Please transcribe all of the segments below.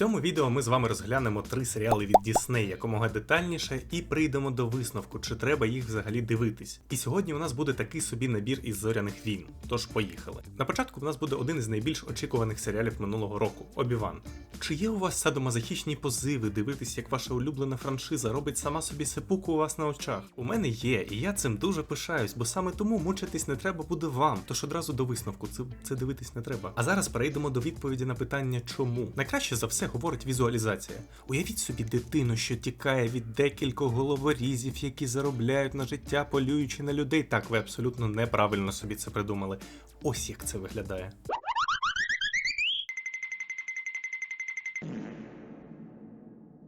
цьому відео ми з вами розглянемо три серіали від Disney якомога детальніше і прийдемо до висновку, чи треба їх взагалі дивитись. І сьогодні у нас буде такий собі набір із зоряних війн. Тож поїхали. На початку в нас буде один із найбільш очікуваних серіалів минулого року Обіван. Чи є у вас садомазохічні позиви дивитись, як ваша улюблена франшиза робить сама собі сепуку у вас на очах? У мене є, і я цим дуже пишаюсь, бо саме тому мучитись не треба буде вам. Тож одразу до висновку це, це дивитись не треба. А зараз перейдемо до відповіді на питання, чому. Найкраще за все говорить візуалізація. Уявіть собі дитину, що тікає від декількох головорізів, які заробляють на життя, полюючи на людей. Так, ви абсолютно неправильно собі це придумали. Ось як це виглядає.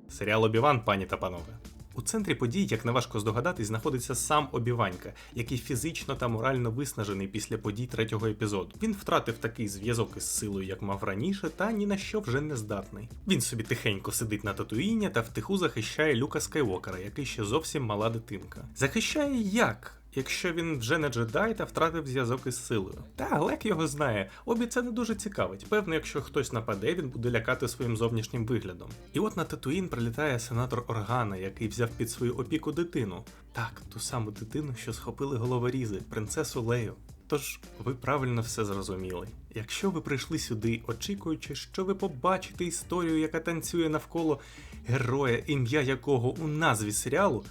Серіал Обіван, пані та панове. У центрі подій, як неважко здогадатись, знаходиться сам Обіванька, який фізично та морально виснажений після подій третього епізоду. Він втратив такий зв'язок із силою, як мав раніше, та ні на що вже не здатний. Він собі тихенько сидить на татуїні та втиху захищає Люка Скайвокера, який ще зовсім мала дитинка. Захищає як? Якщо він вже не джедай та втратив зв'язок із силою. Та Лек його знає, обі це не дуже цікавить. Певно, якщо хтось нападе, він буде лякати своїм зовнішнім виглядом. І от на Татуїн прилітає сенатор Органа, який взяв під свою опіку дитину. Так, ту саму дитину, що схопили головорізи, принцесу Лею. Тож ви правильно все зрозуміли. Якщо ви прийшли сюди, очікуючи, що ви побачите історію, яка танцює навколо героя, ім'я якого у назві серіалу,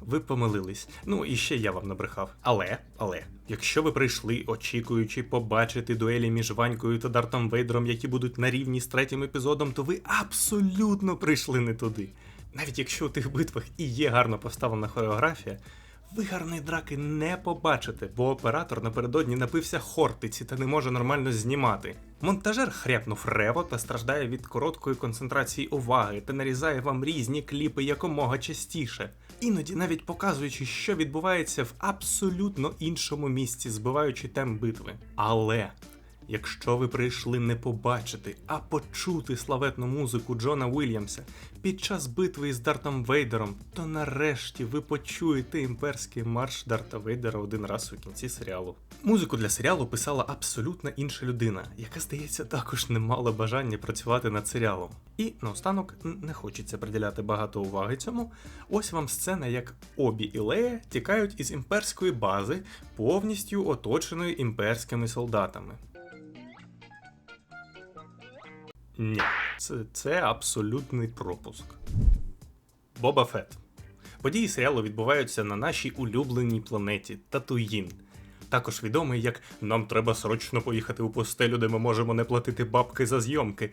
ви помилились. Ну і ще я вам набрехав. Але, але, якщо ви прийшли, очікуючи побачити дуелі між Ванькою та Дартом Вейдером, які будуть на рівні з третім епізодом, то ви абсолютно прийшли не туди. Навіть якщо у тих битвах і є гарно поставлена хореографія, ви гарної драки не побачите, бо оператор напередодні напився хортиці та не може нормально знімати. Монтажер хряпнув рево та страждає від короткої концентрації уваги та нарізає вам різні кліпи якомога частіше, іноді навіть показуючи, що відбувається в абсолютно іншому місці, збиваючи темп битви. Але Якщо ви прийшли не побачити, а почути славетну музику Джона Уільямса під час битви із Дартом Вейдером, то нарешті ви почуєте імперський марш Дарта Вейдера один раз у кінці серіалу. Музику для серіалу писала абсолютно інша людина, яка, здається, також не мала бажання працювати над серіалом. І наостанок не хочеться приділяти багато уваги цьому. Ось вам сцена, як Обі і Лея тікають із імперської бази, повністю оточеної імперськими солдатами. Ні, це, це абсолютний пропуск. Боба Фет. Події серіалу відбуваються на нашій улюбленій планеті Татуїн. Також відомий як Нам треба срочно поїхати у постелю, де ми можемо не платити бабки за зйомки.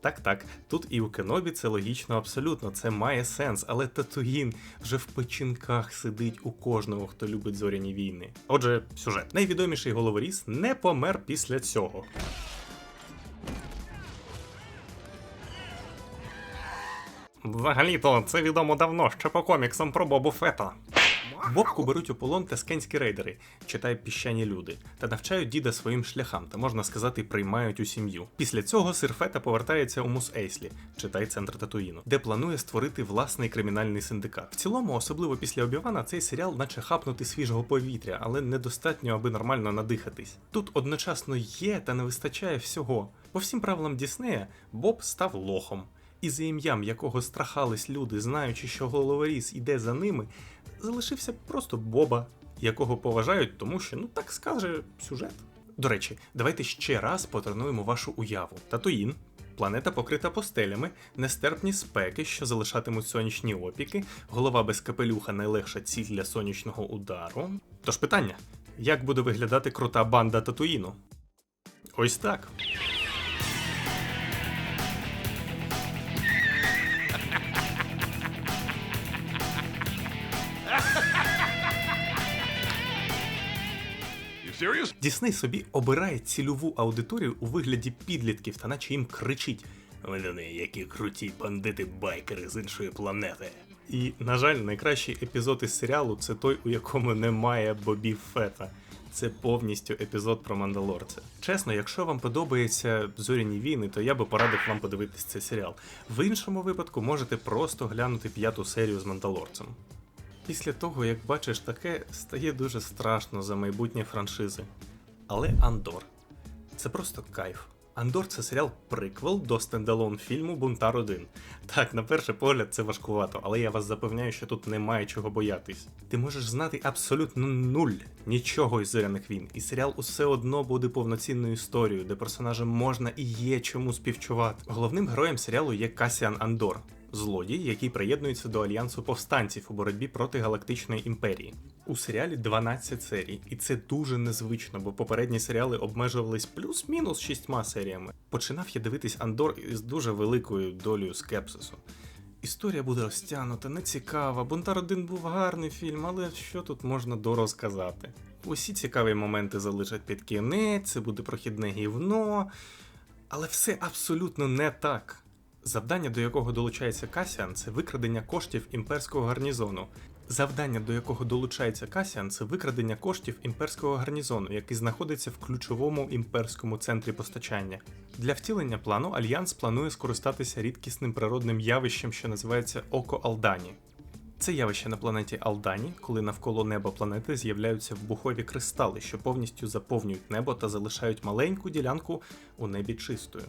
Так, так, тут і у Кенобі це логічно абсолютно, це має сенс, але Татуїн вже в печінках сидить у кожного, хто любить зоряні війни. Отже, сюжет. Найвідоміший головоріз не помер після цього. Взагалі-то це відомо давно, ще по коміксам про Бобу Фета. Бобку беруть у полон таскенські рейдери, читай піщані люди, та навчають діда своїм шляхам, та можна сказати, приймають у сім'ю. Після цього сир Фета повертається у Мус Ейслі, читай центр Татуїну, де планує створити власний кримінальний синдикат. В цілому, особливо після Обівана, цей серіал наче хапнути свіжого повітря, але недостатньо, аби нормально надихатись. Тут одночасно є та не вистачає всього. По всім правилам Діснея, Боб став лохом і за ім'ям якого страхались люди, знаючи, що головоріз іде за ними, залишився просто Боба, якого поважають, тому що ну так скаже сюжет. До речі, давайте ще раз потренуємо вашу уяву. Татуїн. Планета покрита постелями, нестерпні спеки, що залишатимуть сонячні опіки, голова без капелюха найлегша ціль для сонячного удару. Тож питання: як буде виглядати крута банда Татуїну? Ось так. You? Дісней собі обирає цільову аудиторію у вигляді підлітків, та наче їм кричить: Вони які круті бандити байкери з іншої планети. І, на жаль, найкращий епізод із серіалу це той, у якому немає Бобі Фета. Це повністю епізод про Мандалорця. Чесно, якщо вам подобаються зоряні війни, то я би порадив вам подивитись цей серіал. В іншому випадку можете просто глянути п'яту серію з Мандалорцем. Після того, як бачиш таке, стає дуже страшно за майбутнє франшизи. Але Андор це просто кайф. Андор це серіал приквел до стендалон фільму Бунтар 1. Так, на перший погляд це важкувато, але я вас запевняю, що тут немає чого боятись. Ти можеш знати абсолютно нуль нічого із зоряних війн, і серіал усе одно буде повноцінною історією, де персонажам можна і є чому співчувати. Головним героєм серіалу є Касіан Андор. Злодій, який приєднується до альянсу повстанців у боротьбі проти галактичної імперії. У серіалі 12 серій, і це дуже незвично, бо попередні серіали обмежувались плюс-мінус шістьма серіями. Починав я дивитись Андор із дуже великою долею скепсису. Історія буде розтягнута, нецікава. Бунтар 1 був гарний фільм, але що тут можна дорозказати? Усі цікаві моменти залишать під кінець, це буде прохідне гівно. Але все абсолютно не так. Завдання, до якого долучається Касіан, це викрадення коштів імперського гарнізону. Завдання, до якого долучається Касіан, це викрадення коштів імперського гарнізону, який знаходиться в ключовому імперському центрі постачання. Для втілення плану Альянс планує скористатися рідкісним природним явищем, що називається Око Алдані. Це явище на планеті Алдані, коли навколо неба планети з'являються вбухові кристали, що повністю заповнюють небо та залишають маленьку ділянку у небі чистою.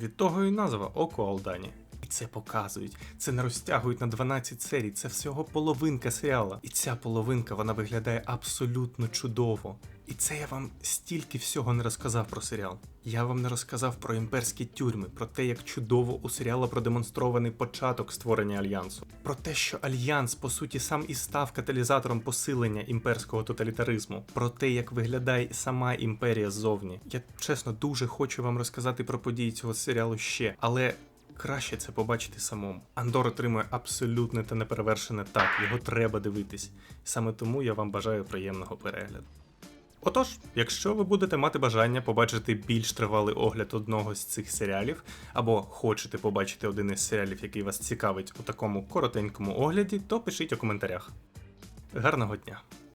Від того і назва Око Алдані. І це показують, це не розтягують на 12 серій, це всього половинка серіала. І ця половинка вона виглядає абсолютно чудово. І це я вам стільки всього не розказав про серіал. Я вам не розказав про імперські тюрми, про те, як чудово у серіала продемонстрований початок створення альянсу, про те, що альянс по суті сам і став каталізатором посилення імперського тоталітаризму, про те, як виглядає сама імперія ззовні. Я чесно дуже хочу вам розказати про події цього серіалу ще, але. Краще це побачити самому. Андор отримує абсолютне та неперевершене так, його треба дивитись. Саме тому я вам бажаю приємного перегляду. Отож, якщо ви будете мати бажання побачити більш тривалий огляд одного з цих серіалів, або хочете побачити один із серіалів, який вас цікавить у такому коротенькому огляді, то пишіть у коментарях. Гарного дня!